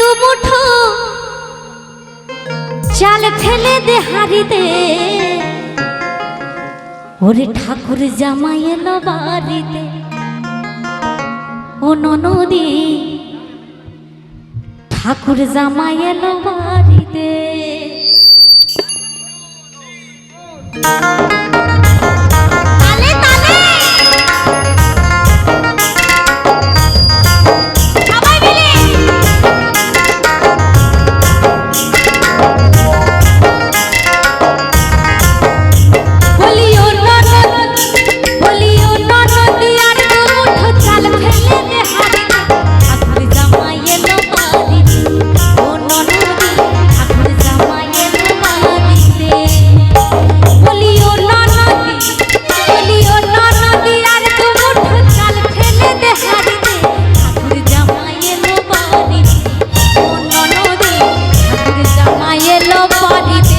দুমুঠো চাল ফেলে দে হারিতে ওরে ঠাকুর জামাই এলো বাড়িতে। ও ননদি, ঠাকুর জামাই এলো বাড়িতে। body.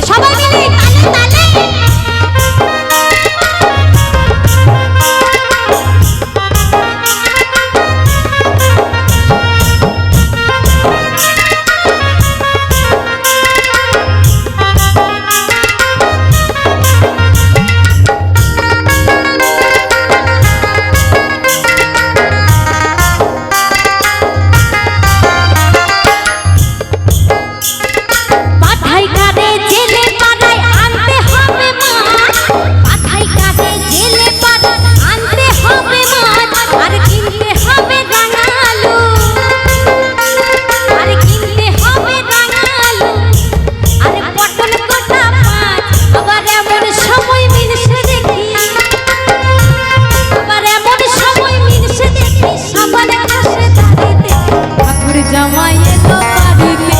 জামাই এলো বাড়িতে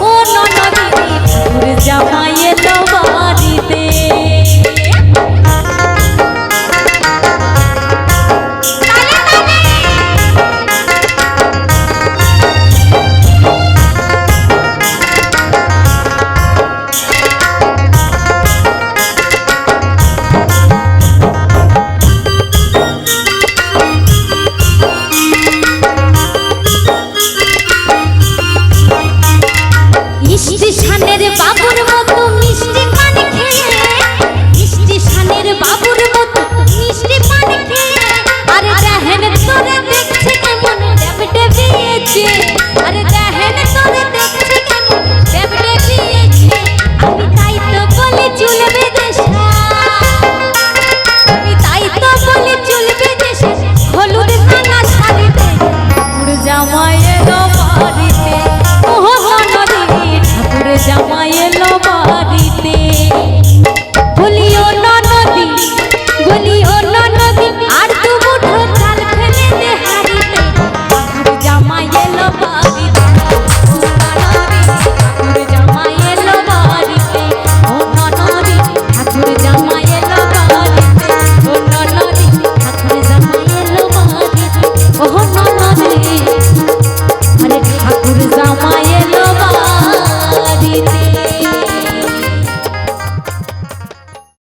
ও ননদিনী জামাই এলো 夜来。